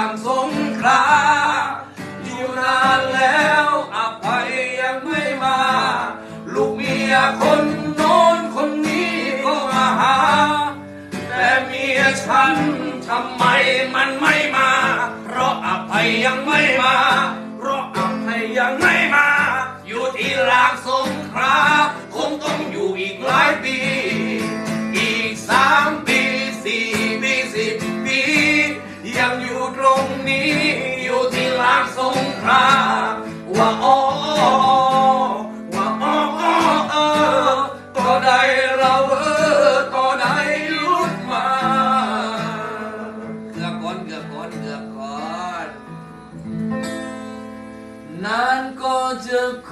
จากสงขลาอยู่นานแล้วอภัยยังไม่มา ลูกเมียคนโน้นคนนี้ก็มาหา แต่เมียฉันทำไมมันไม่มา เพราะอภัยยังไม่มา เพราะอภัยยังไม่มา อยู่ที่ลางส con được nan cô chưa